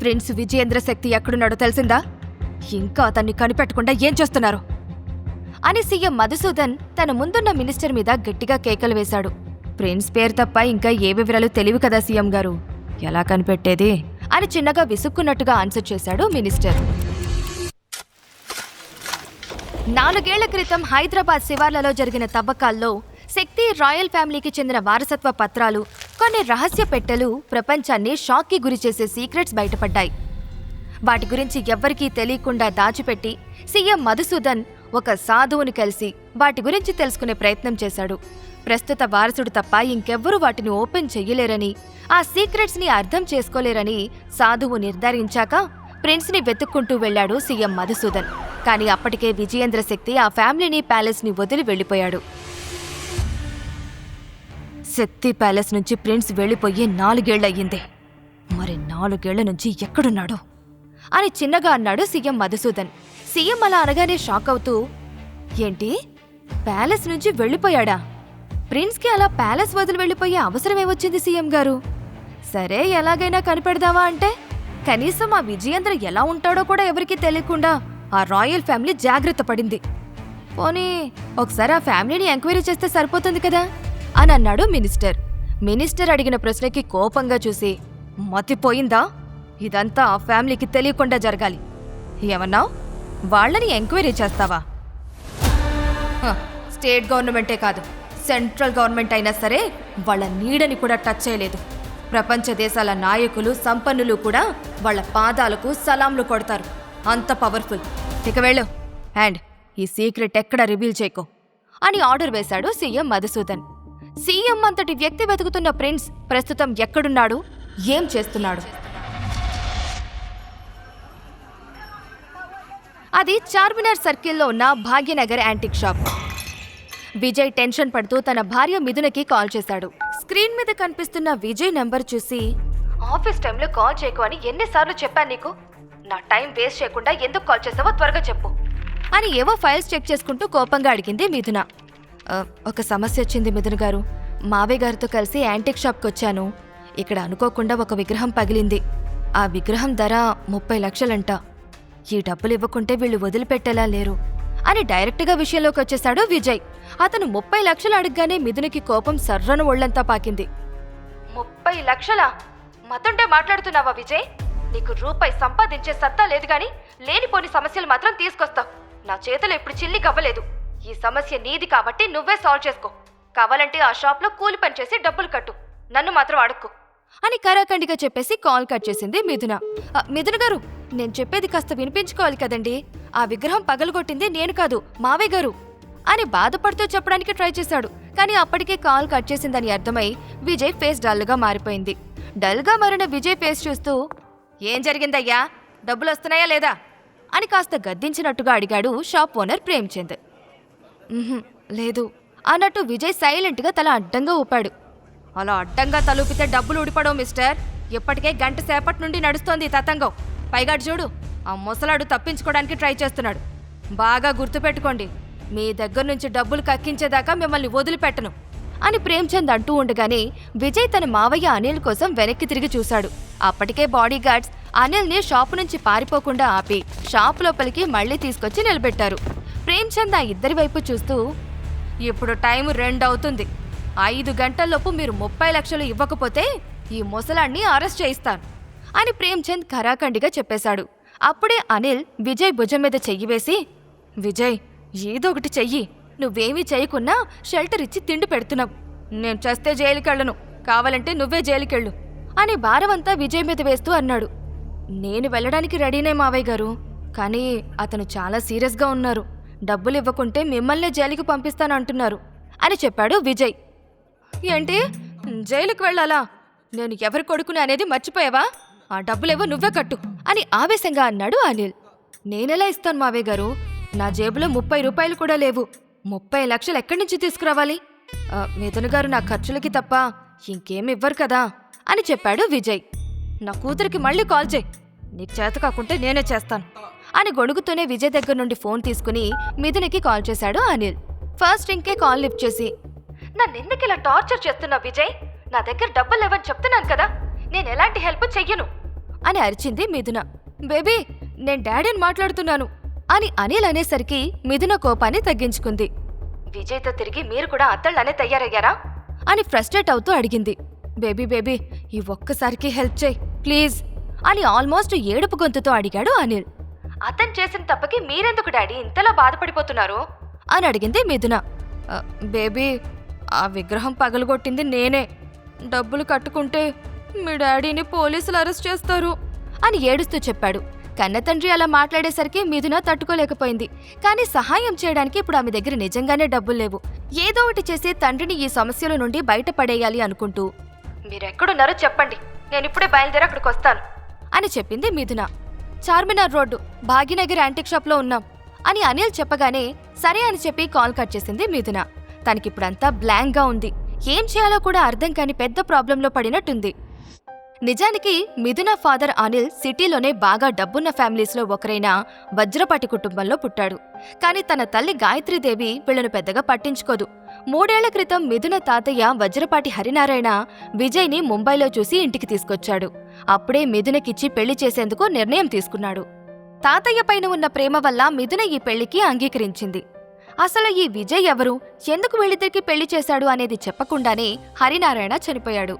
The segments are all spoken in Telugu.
ప్రిన్స్ విజయేంద్ర శక్తి ఎక్కడున్నాడో తెలిసిందా? ఇంకా అతన్ని కనిపెట్టకుండా ఏం చేస్తున్నారు? అని సీఎం మధుసూదన్ తన ముందున్న మినిస్టర్ మీద గట్టిగా కేకలు వేశాడు. ప్రిన్స్ పేరు తప్ప ఇంకా ఏ వివరాలు తెలివి కదా సీఎం గారు? ఎలా కనిపెట్టేది? అని చిన్నగా విసుక్కున్నట్టుగా ఆన్సర్ చేశాడు మినిస్టర్. నాలుగేళ్ళ క్రితం హైదరాబాద్ శివార్లలో జరిగిన తవ్వకాల్లో శక్తి రాయల్ ఫ్యామిలీకి చెందిన వారసత్వ పత్రాలు కొన్ని రహస్య పెట్టెలు ప్రపంచాన్ని షాక్కి గురిచేసే సీక్రెట్స్ బయటపడ్డాయి. వాటి గురించి ఎవ్వరికీ తెలియకుండా దాచిపెట్టి సీఎం మధుసూదన్ ఒక సాధువుని కలిసి వాటి గురించి తెలుసుకునే ప్రయత్నం చేశాడు. ప్రస్తుత వారసుడు తప్ప ఇంకెవ్వరూ వాటిని ఓపెన్ చెయ్యలేరని ఆ సీక్రెట్స్ని అర్థం చేసుకోలేరని సాధువు నిర్ధారించాక ప్రిన్స్ని వెతుక్కుంటూ వెళ్ళాడు సీఎం మధుసూదన్. కానీ అప్పటికే విజయేంద్ర శక్తి ఆ ఫ్యామిలీని ప్యాలెస్ని వదిలి వెళ్ళిపోయాడు శక్తి ప్యాలెస్ నుంచి ప్రిన్స్ వెళ్ళిపోయి నాలుగేళ్ళయ్యింది మరి నాలుగేళ్ళ నుంచి ఎక్కడున్నాడో? అని చిన్నగా అన్నాడు సీఎం మధుసూదన్. సీఎం అలా అనగానే షాక్ అవుతూ ఏంటి? ప్యాలెస్ నుంచి వెళ్ళిపోయాడా? ప్రిన్స్కి అలా ప్యాలెస్ వదిలి వెళ్ళిపోయే అవసరం ఏమొచ్చింది సీఎం గారు. సరే ఎలాగైనా కనిపెడదావా అంటే కనీసం ఆ విజయేంద్ర ఎలా ఉంటాడో కూడా ఎవరికీ తెలియకుండా ఆ రాయల్ ఫ్యామిలీ జాగ్రత్త పడింది. పోనీ ఒకసారి ఆ ఫ్యామిలీని ఎంక్వైరీ చేస్తే సరిపోతుంది కదా? అని అన్నాడు మినిస్టర్. మినిస్టర్ అడిగిన ప్రశ్నకి కోపంగా చూసి మతిపోయిందా? ఇదంతా ఆ ఫ్యామిలీకి తెలియకుండా జరగాలి. ఏమన్నావ్? వాళ్ళని ఎంక్వైరీ చేస్తావా? స్టేట్ గవర్నమెంటే కాదు సెంట్రల్ గవర్నమెంట్ అయినా సరే వాళ్ళ నీడని కూడా టచ్ చేయలేదు. ప్రపంచ దేశాల నాయకులు సంపన్నులు కూడా వాళ్ళ పాదాలకు సలాంలు కొడతారు. అంత పవర్ఫుల్. ఇక వెళ్ళు. అండ్ ఈ సీక్రెట్ ఎక్కడ రివీల్ చేయకో. అని ఆర్డర్ వేశాడు సీఎం మధుసూదన్. సీఎం అంతటి వ్యక్తి వెతుకుతున్న ప్రిన్స్ ప్రస్తుతం ఎక్కడున్నాడు? ఏం చేస్తున్నాడు? అది చార్మినార్ సర్కిల్లో ఉన్న Bhagyanagar antique shop. Vijay tension పడుతూ తన భార్య మిథునకి కాల్ చేశాడు. స్క్రీన్ మీద కనిపిస్తున్న విజయ్ నెంబర్ చూసి ఆఫీస్ టైంలో కాల్ చేయకు అని ఎన్నిసార్లు చెప్పాను నీకు? నా టైం వేస్ట్ చేయకుండా ఎందుకు కాల్ చేసావో త్వరగా చెప్పు అని ఏవో ఫైల్స్ చెక్ చేసుకుంటూ కోపంగా అడిగింది మిథున. ఒక సమస్య వచ్చింది మిథున గారు. మావయ్య గారితో కలిసి యాంటిక్ షాప్కి వచ్చాను. ఇక్కడ అనుకోకుండా ఒక విగ్రహం పగిలింది. ఆ విగ్రహం ధర ముప్పై లక్షలంట. ఈ డబ్బులు ఇవ్వకుంటే వీళ్ళు వదిలిపెట్టేలా లేరు. అని డైరెక్ట్గా విషయంలోకి వచ్చేశాడు విజయ్. అతను ముప్పై లక్షలు అడగగానే మిథునికి కోపం సర్రను ఒళ్ళంతా పాకింది. ముప్పై లక్షలా? మతుంటే మాట్లాడుతున్నావా విజయ్? నీకు రూపాయి సంపాదించే సత్తా లేదు గాని లేనిపోని సమస్యలు మాత్రం తీసుకొస్తావు. నా చేతులు ఇప్పుడు చిల్లి కవ్వలేదు ఈ సమస్య నీది కాబట్టి నువ్వే సాల్వ్ చేసుకో. కావాలంటే ఆ షాప్లో కూలి పని చేసి డబ్బులు కట్టు. నన్ను మాత్రం అడుక్కు. అని కరాఖండిగా చెప్పేసి కాల్ కట్ చేసింది మిథున. "ఆ, మిథున గారు నేను చెప్పేది కాస్త వినిపించుకోవాలి కదండి. ఆ విగ్రహం పగలగొట్టింది నేను కాదు మావే గారు. అని బాధపడుతూ చెప్పడానికి ట్రై చేశాడు. కానీ అప్పటికే కాల్ కట్ చేసిందని అర్థమై విజయ్ ఫేస్ డల్గా మారిపోయింది. డల్గా మారిన విజయ్ ఫేస్ చూస్తూ ఏం జరిగిందయ్యా? డబ్బులు వస్తున్నాయా లేదా? అని కాస్త గద్దించినట్టుగా అడిగాడు షాప్ ఓనర్ ప్రేమ్చంద్. లేదు. అన్నట్టు విజయ్ సైలెంట్గా తల అడ్డంగా ఊపాడు. అలా అడ్డంగా తలూపితే డబ్బులు ఊడిపడవు మిస్టర్. ఇప్పటికే గంట సేపటి నుండి నడుస్తోంది తతంగం. పైగా చూడు ఆ ముసలాడు తప్పించుకోవడానికి ట్రై చేస్తున్నాడు. బాగా గుర్తుపెట్టుకోండి మీ దగ్గర నుంచి డబ్బులు కక్కించేదాకా మిమ్మల్ని వదిలిపెట్టను అని ప్రేమ్చంద్ అంటూ ఉండగానే విజయ్ తన మావయ్య అనిల్ కోసం వెనక్కి తిరిగి చూశాడు. అప్పటికే బాడీ గార్డ్స్ అనిల్ని షాపు నుంచి పారిపోకుండా ఆపి షాప్ లోపలికి మళ్ళీ తీసుకొచ్చి నిలబెట్టారు. ప్రేమ్చంద్ ఆ ఇద్దరి వైపు చూస్తూ ఇప్పుడు టైం రెండు అవుతుంది ఐదు గంటల్లోపు మీరు ముప్పై లక్షలు ఇవ్వకపోతే ఈ ముసలాన్ని అరెస్ట్ చేయిస్తాను అని ప్రేమ్చంద్ ఖరాఖండిగా చెప్పేశాడు. అప్పుడే అనిల్ విజయ్ భుజం మీద చెయ్యి వేసి విజయ్ ఏదో ఒకటి చెయ్యి. నువ్వేమీ చేయకున్నా షెల్టర్ ఇచ్చి తిండి పెడుతున్నావు నేను చేస్తే జైలుకెళ్ళను. కావాలంటే నువ్వే జైలుకెళ్ళు అని భారమంతా విజయ్ మీద వేస్తూ అన్నాడు. నేను వెళ్ళడానికి రెడీనే మావయ్య గారు. కానీ అతను చాలా సీరియస్గా ఉన్నారు. డబ్బులు ఇవ్వకుంటే మిమ్మల్ని జైలుకి పంపిస్తానంటున్నారు అని చెప్పాడు విజయ్. ఏంటి? జైలుకి వెళ్ళాలా? నేను ఎవరి కొడుకుని అనేది మర్చిపోయావా? ఆ డబ్బులేవో నువ్వే కట్టు అని ఆవేశంగా అన్నాడు అనిల్. నేనెలా ఇస్తాను మావే గారు? నా జేబులో ముప్పై రూపాయలు కూడా లేవు. ముప్పై లక్షలు ఎక్కడి నుంచి తీసుకురావాలి? ఆ, మిథున్ గారు నా ఖర్చులకి తప్ప ఇంకేం ఇవ్వరు కదా అని చెప్పాడు విజయ్. నా కూతురికి మళ్ళీ కాల్ చేయి. నీకు చేత కాకుంటే నేనే చేస్తాను అని గొడుగుతూనే విజయ్ దగ్గర నుండి ఫోన్ తీసుకుని మిథునికి కాల్ చేశాడు అనిల్. ఫస్ట్ ఇంకే కాల్ లిఫ్ట్ చేసి నన్ను ఎందుకు ఇలా టార్చర్ చేస్తున్నావు విజయ్? నా దగ్గర డబ్బులు లేవని చెప్తున్నాను కదా నేను ఎలాంటి హెల్ప్ చెయ్యను? అని అరిచింది మిథున. బేబీ నేను డాడీని మాట్లాడుతున్నాను అని అనిల్ అనేసరికి మిథున కోపాన్ని తగ్గించుకుంది. విజయ్తో తిరిగి మీరు కూడా అత్తళ్ళనే తయారయ్యారా? అని ఫ్రస్ట్రేట్ అవుతూ అడిగింది. బేబీ బేబీ ఈ ఒక్కసారికి హెల్ప్ చేయి ప్లీజ్. అని ఆల్మోస్ట్ ఏడుపు గొంతుతో అడిగాడు అనిల్. అతను చేసిన తప్పకి మీరెందుకు డాడీ ఇంతలా బాధపడిపోతున్నారు? అని అడిగింది మిథున. "ఆ, బేబీ ఆ విగ్రహం పగలగొట్టింది నేనే. డబ్బులు కట్టుకుంటే మీ డాడీని పోలీసులు అరెస్ట్ చేస్తారు అని ఏడుస్తూ చెప్పాడు. కన్నతండ్రి అలా మాట్లాడేసరికి మిథున తట్టుకోలేకపోయింది. కానీ సహాయం చేయడానికి ఇప్పుడు ఆమె దగ్గర నిజంగానే డబ్బులు లేవు. ఏదో ఒకటి చేసి తండ్రిని ఈ సమస్యల నుండి బయటపడేయాలి అనుకుంటూ. మీరెక్కడున్నారో చెప్పండి. నేను ఇప్పుడే బయలుదేరి అక్కడికి వస్తాను. అని చెప్పింది మిథున. చార్మినార్ రోడ్డు భాగ్యనగర్ యాంటిక్ షాప్లో ఉన్నాం అని అనిల్ చెప్పగానే సరే అని చెప్పి కాల్ కట్ చేసింది మిథున. తనకిప్పుడంతా బ్లాంక్గా ఉంది. ఏం చేయాలో కూడా అర్థం కాని పెద్ద ప్రాబ్లంలో పడినట్టుంది. నిజానికి మిథున ఫాదర్ అనిల్ సిటీలోనే బాగా డబ్బున్న ఫ్యామిలీస్లో ఒకరైన వజ్రపాటి కుటుంబంలో పుట్టాడు. కానీ తన తల్లి గాయత్రీదేవి వీళ్ళను పెద్దగా పట్టించుకోదు. మూడేళ్ళ క్రితం మిథున తాతయ్య వజ్రపాటి హరినారాయణ విజయ్ని ముంబైలో చూసి ఇంటికి తీసుకొచ్చాడు. అప్పుడే మిథునకిచ్చి పెళ్ళి చేసేందుకు నిర్ణయం తీసుకున్నాడు. తాతయ్య పైన ఉన్న ప్రేమ వల్ల మిథున ఈ పెళ్ళికి అంగీకరించింది. అసలు ఈ విజయ్ ఎవరు? ఎందుకు వీళ్ళిద్దరికి పెళ్ళి చేశాడు అనేది చెప్పకుండానే హరినారాయణ చనిపోయాడు.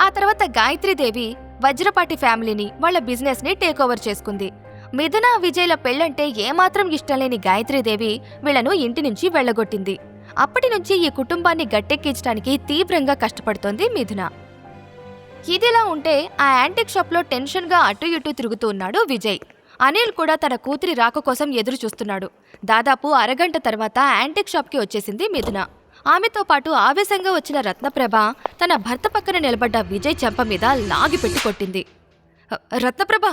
ఆ తర్వాత గాయత్రీదేవి వజ్రపాటి ఫ్యామిలీని వాళ్ళ బిజినెస్ని టేక్ ఓవర్ చేసుకుంది. మిథున విజయ్ల పెళ్ళంటే ఏమాత్రం ఇష్టం లేని గాయత్రీదేవి వీళ్ళను ఇంటి నుంచి వెళ్ళగొట్టింది. అప్పటి నుంచి ఈ కుటుంబాన్ని గట్టెక్కించడానికి తీవ్రంగా కష్టపడుతోంది మిథున. ఇదిలా ఉంటే ఆ యాంటిక్ షాప్లో టెన్షన్గా అటు ఇటు తిరుగుతూ ఉన్నాడు విజయ్. అనిల్ కూడా తన కూతురి రాక కోసం ఎదురు చూస్తున్నాడు దాదాపు అరగంట తర్వాత యాంటిక్ షాప్కి వచ్చేసింది మిథున. ఆమెతో పాటు ఆవేశంగా వచ్చిన రత్నప్రభ తన భర్త పక్కన నిలబడ్డ విజయ్ చెంప మీద లాగిపెట్టి కొట్టింది. రత్నప్రభ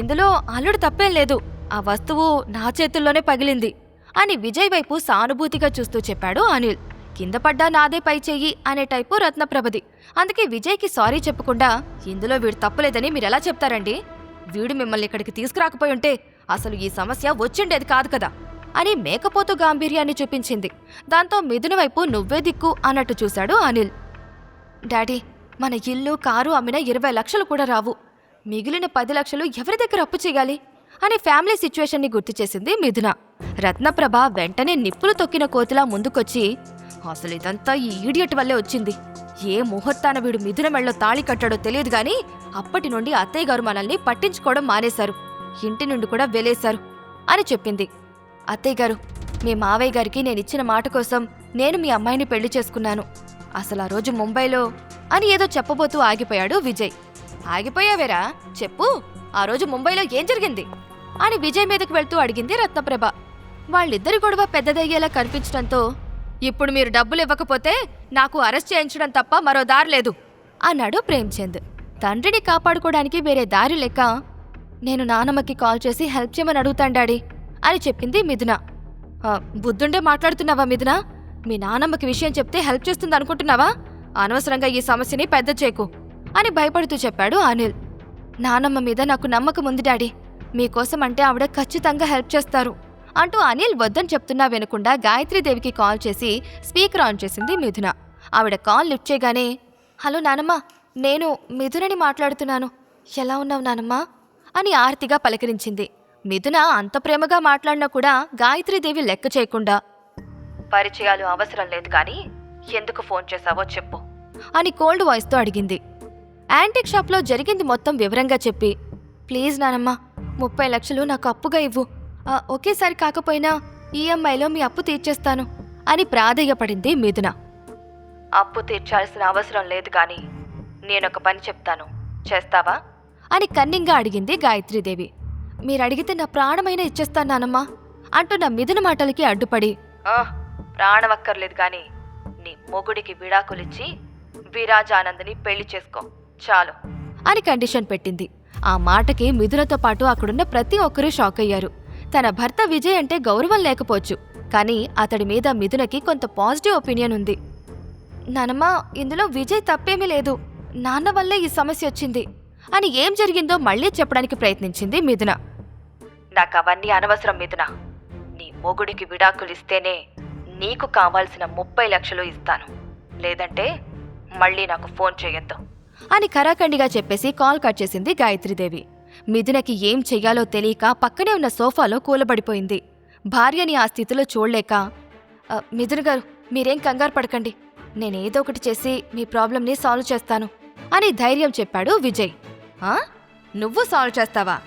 ఇందులో అల్లుడు తప్పేం లేదు. ఆ వస్తువు నా చేతుల్లోనే పగిలింది అని విజయ్ వైపు సానుభూతిగా చూస్తూ చెప్పాడు అనిల్. కింద పడ్డా నాదే పై చెయ్యి అనే టైపు రత్నప్రభది. అందుకే విజయ్కి సారీ చెప్పకుండా ఇందులో వీడు తప్పులేదని మీరు ఎలా చెప్తారండి? వీడు మిమ్మల్ని ఇక్కడికి తీసుకురాకపోయి ఉంటే అసలు ఈ సమస్య వచ్చిండేది కాదు కదా అని మేకపోతు గాంభీర్యాన్ని చూపించింది. దాంతో మిథున వైపు నువ్వే దిక్కు అన్నట్టు చూశాడు అనిల్. డాడీ మన ఇల్లు కారు అమ్మిన ఇరవై లక్షలు కూడా రావు. మిగిలిన పది లక్షలు ఎవరి దగ్గర అప్పు చేయాలి? అని ఫ్యామిలీ సిచ్యువేషన్ని గుర్తు చేసింది మిథున. రత్నప్రభ వెంటనే నిప్పులు తొక్కిన కోతిలా ముందుకొచ్చి అసలు ఇదంతా ఈ ఈడియట్ వల్లే వచ్చింది. ఏ ముహూర్తాన వీడు మిథున మెళ్ళలో తాళి కట్టాడో తెలియదు గాని అప్పటి నుండి అత్తయ్య గారు మనల్ని పట్టించుకోవడం మానేశారు. ఇంటి నుండి కూడా వెలేశారు అని చెప్పింది. అత్తయ్య గారు మీ మావయ్య గారికి నేను ఇచ్చిన మాట కోసం నేను మీ అమ్మాయిని పెళ్ళి చేసుకున్నాను. అసలు ఆ రోజు ముంబైలో అని ఏదో చెప్పబోతూ ఆగిపోయాడు విజయ్. ఆగిపోయావేరా? చెప్పు. ఆ రోజు ముంబైలో ఏం జరిగింది? అని విజయ్ మీదకు వెళ్తూ అడిగింది రత్నప్రభ. వాళ్ళిద్దరి గొడవ పెద్దదయ్యేలా కనిపించడంతో ఇప్పుడు మీరు డబ్బులు ఇవ్వకపోతే నాకు అరెస్ట్ చేయించడం తప్ప మరో దారి లేదు అన్నాడు ప్రేమ్చంద్. తండ్రిని కాపాడుకోవడానికి వేరే దారి లెక్క నేను నానమ్మకి కాల్ చేసి హెల్ప్ చేయమని అడుగుతాను డాడీ అని చెప్పింది మిథున. బుద్ధుండే మాట్లాడుతున్నావా మిథున? మీ నానమ్మకి విషయం చెప్తే హెల్ప్ చేస్తుంది అనుకుంటున్నావా? అనవసరంగా ఈ సమస్యని పెద్ద చేకు అని భయపడుతూ చెప్పాడు అనిల్. నానమ్మ మీద నాకు నమ్మకం ఉంది డాడీ మీకోసం అంటే ఆవిడ ఖచ్చితంగా హెల్ప్ చేస్తారు. అంటూ అనిల్ వద్దని చెప్తున్నా వినకుండా గాయత్రీదేవికి కాల్ చేసి స్పీకర్ ఆన్ చేసింది మిథున. ఆవిడ కాల్ లిఫ్ట్ చేయగానే హలో నానమ్మ నేను మిథునని మాట్లాడుతున్నాను. ఎలా ఉన్నావు నానమ్మ? అని ఆర్తిగా పలకరించింది. మిథున అంత ప్రేమగా మాట్లాడినా కూడా గాయత్రీదేవి లెక్క చేయకుండా పరిచయాలు అవసరం లేదు కానీ ఎందుకు ఫోన్ చేశావో చెప్పు అని కోల్డ్ వాయిస్తో అడిగింది. యాంటిక్ షాప్లో జరిగింది మొత్తం వివరంగా చెప్పి ప్లీజ్ నానమ్మ ముప్పై లక్షలు నాకు అప్పుగా ఇవ్వు. ఒకేసారి కాకపోయినా ఈఎంఐలో మీ అప్పు తీర్చేస్తాను అని ప్రాధేయపడింది మిథున. అప్పు తీర్చాల్సిన అవసరం లేదు కానీ నేనొక పని చెప్తాను. చేస్తావా? అని కన్నింగా అడిగింది గాయత్రీదేవి. మీరడిగితే నా ప్రాణమైనా ఇచ్చేస్తాను నానమ్మా అంటూ నా మిథున మాటలకి అడ్డుపడి. ప్రాణం అక్కర్లేదు కానీ నీ మొగుడికి విడాకులిచ్చి విరాజానందని పెళ్ళి చేసుకో. చాలు. అని కండిషన్ పెట్టింది. ఆ మాటకి మిథునతో పాటు అక్కడున్న ప్రతి ఒక్కరూ షాక్ అయ్యారు తన భర్త విజయ్ అంటే గౌరవం లేకపోవచ్చు కానీ అతడి మీద మిథునకి కొంత పాజిటివ్ ఒపీనియన్ ఉంది. నానమ్మ ఇందులో విజయ్ తప్పేమీ లేదు. నాన్న వల్లే ఈ సమస్య వచ్చింది అని ఏం జరిగిందో మళ్ళీ చెప్పడానికి ప్రయత్నించింది మిథున. నాకు అవన్నీ అనవసరం మిథున. నీ మొగుడికి విడాకులు ఇస్తేనే నీకు కావాల్సిన ముప్పై లక్షలు ఇస్తాను. లేదంటే మళ్ళీ నాకు ఫోన్ చేయొద్దు. అని కరాఖండిగా చెప్పేసి కాల్ కట్ చేసింది గాయత్రీదేవి. మిథునకి ఏం చెయ్యాలో తెలియక పక్కనే ఉన్న సోఫాలో కూలబడిపోయింది. భార్యని ఆ స్థితిలో చూడలేక మిథున గారు మీరేం కంగారు పడకండి. నేనేదో ఒకటి చేసి మీ ప్రాబ్లంని సాల్వ్ చేస్తాను అని ధైర్యం చెప్పాడు విజయ్. "ఆ? నువ్వు సాల్వ్ చేస్తావా?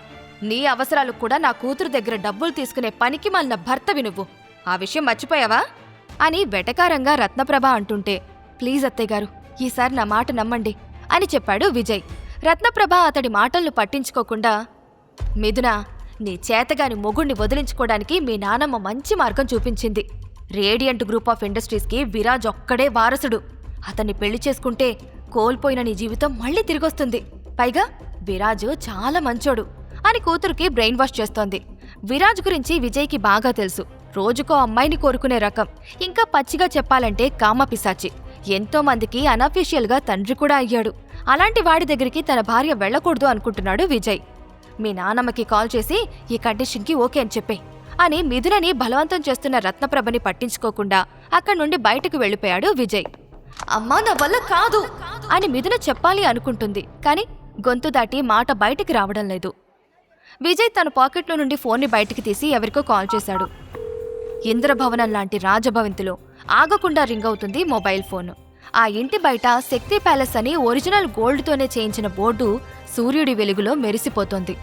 నీ అవసరాలు కూడా నా కూతురు దగ్గర డబ్బులు తీసుకునే పనికి మాలిన భర్తవి నువ్వు. ఆ విషయం మర్చిపోయావా? అని వెటకారంగా రత్నప్రభ అంటుంటే ప్లీజ్ అత్తయ్య గారు ఈసారి నా మాట నమ్మండి అని చెప్పాడు విజయ్. రత్నప్రభ అతడి మాటలను పట్టించుకోకుండా మిథున నీ చేతగాని మొగుణ్ణి వదిలించుకోవడానికి మీ నానమ్మ మంచి మార్గం చూపించింది. రేడియంట్ గ్రూప్ ఆఫ్ ఇండస్ట్రీస్కి విరాజ్ ఒక్కడే వారసుడు. అతన్ని పెళ్ళి చేసుకుంటే కోల్పోయిన నీ జీవితం మళ్ళీ తిరిగొస్తుంది. పైగా విరాజు చాలా మంచోడు అని కూతురికి బ్రెయిన్ వాష్ చేస్తోంది. విరాజ్ గురించి విజయ్కి బాగా తెలుసు. రోజుకో అమ్మాయిని కోరుకునే రకం. ఇంకా పచ్చిగా చెప్పాలంటే కామపిశాచి. ఎంతో మందికి అనఫీషియల్గా తండ్రి కూడా అయ్యాడు. అలాంటి వాడి దగ్గరికి తన భార్య వెళ్ళకూడదు అనుకుంటున్నాడు విజయ్. మీ నానమ్మకి కాల్ చేసి ఈ కండిషన్కి ఓకే అని చెప్పే. అని మిథునని బలవంతం చేస్తున్న రత్నప్రభని పట్టించుకోకుండా అక్కడి నుండి బయటకు వెళ్ళిపోయాడు విజయ్. అమ్మా నా వల్ల కాదు! అని మిథున చెప్పాలి అనుకుంటుంది కానీ గొంతు దాటి మాట బయటికి రావడం లేదు. విజయ్ తన పాకెట్లో నుండి ఫోన్ని బయటికి తీసి ఎవరికో కాల్ చేశాడు. ఇంద్రభవనం లాంటి రాజభవంతిలో ఆగకుండా రింగ్ అవుతుంది మొబైల్ ఫోన్. ఆ ఇంటి బయట శక్తి ప్యాలెస్ అని ఒరిజినల్ గోల్డ్తోనే చేయించిన బోర్డు సూర్యుడి వెలుగులో మెరిసిపోతోంది.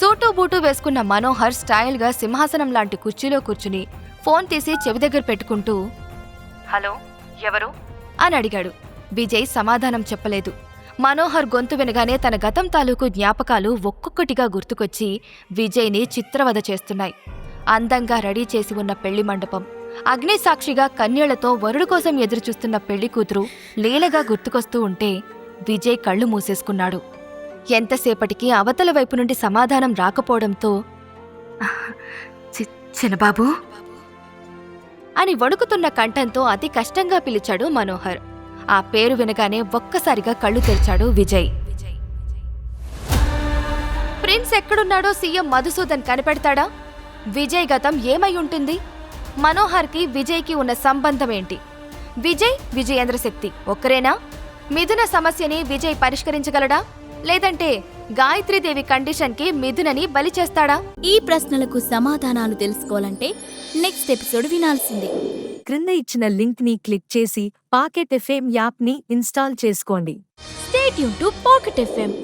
సూటు బూటు వేసుకున్న మనోహర్ స్టైల్గా సింహాసనం లాంటి కుర్చీలో కూర్చుని ఫోన్ తీసి చెవి దగ్గర పెట్టుకుంటూ హలో ఎవరు? అని అడిగాడు. విజయ్ సమాధానం చెప్పలేదు. మనోహర్ గొంతు వినగానే తన గతం తాలూకు జ్ఞాపకాలు ఒక్కొక్కటిగా గుర్తుకొచ్చి విజయ్ని చిత్రవద చేస్తున్నాయి. అందంగా రెడీ చేసి ఉన్న పెళ్ళి మండపం. అగ్నిసాక్షిగా కన్యళ్ళతో వరుడు కోసం ఎదురుచూస్తున్న పెళ్ళి కూతురు లీలగా గుర్తుకొస్తూ ఉంటే విజయ్ కళ్ళు మూసేసుకున్నాడు. ఎంతసేపటికి అవతల వైపు నుండి సమాధానం రాకపోవడంతో "చి- చిన్నబాబు! అని వణుకుతున్న కంఠంతో అతి కష్టంగా పిలిచాడు మనోహర్. ఆ పేరు వినగానే ఒక్కసారిగా కళ్ళు తెరిచాడు విజయ్. ప్రిన్స్ ఎక్కడున్నాడో సీఎం మధుసూదన్ కనిపెడతాడా? విజయ్ గతం ఏమై ఉంటుంది? మనోహర్కి విజయ్కి ఉన్న సంబంధం ఏంటి? విజయ్ విజయేంద్ర శక్తి ఒక్కరేనా? మిథున సమస్యని విజయ్ పరిష్కరించగలడా? లేదంటే గాయత్రీదేవి కండిషన్కి మిథునని బలి చేస్తాడా? ఈ ప్రశ్నలకు సమాధానాలు తెలుసుకోవాలంటే నెక్స్ట్ ఎపిసోడ్ వినాల్సిందే. క్రింద ఇచ్చిన లింక్ని క్లిక్ చేసి పాకెట్ ఎఫ్ఎం యాప్ని ఇన్స్టాల్ చేసుకోండి. స్టేట్ యూన్ టు పాకెట్ ఎఫ్ఎం.